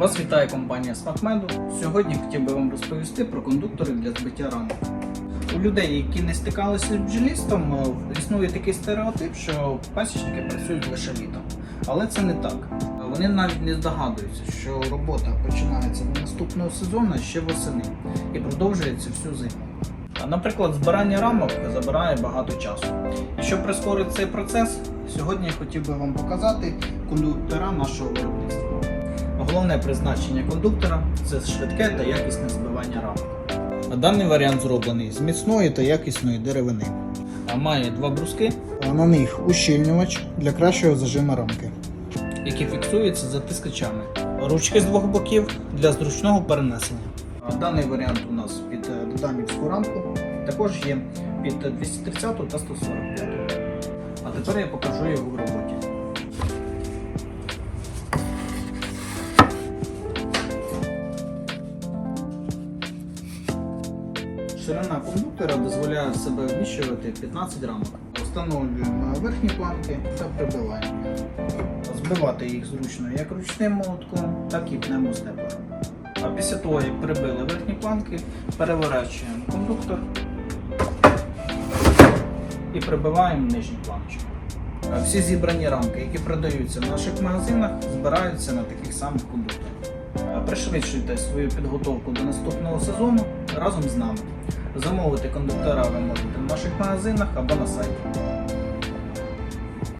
Вас вітає компанія SmartMedu. Сьогодні хотів би вам розповісти про кондуктори для збиття рамок. У людей, які не стикалися з бджолістом, е, існує такий стереотип, що пасічники працюють лише літом. Але це не так. Вони навіть не здогадуються, що робота починається до наступного сезону ще восени і продовжується всю зиму. Наприклад, збирання рамок забирає багато часу. І щоб прискорити цей процес, сьогодні я хотів би вам показати кондуктора нашого виробництва. Головне призначення кондуктора це швидке та якісне збивання рамок. А Даний варіант зроблений з міцної та якісної деревини. А має два бруски, а на них ущільнювач для кращого зажиму рамки, які фіксуються затискачами. Ручки з двох боків для зручного перенесення. А Даний варіант у нас під е, доданівську рамку, також є під 230 та 145. А тепер я покажу його в роботі. Ширина кондуктора дозволяє себе вміщувати 15 рамок. Встановлюємо верхні планки та прибиваємо. Збивати їх зручно як ручним молотком, так і пневмостеплером. А після того, як прибили верхні планки, переворачуємо кондуктор і прибиваємо нижні планочки. Всі зібрані рамки, які продаються в наших магазинах, збираються на таких самих кондукторах. Пришвидшуйте свою підготовку до наступного сезону разом з нами. Замовити кондуктора ви можете в наших магазинах або на сайті.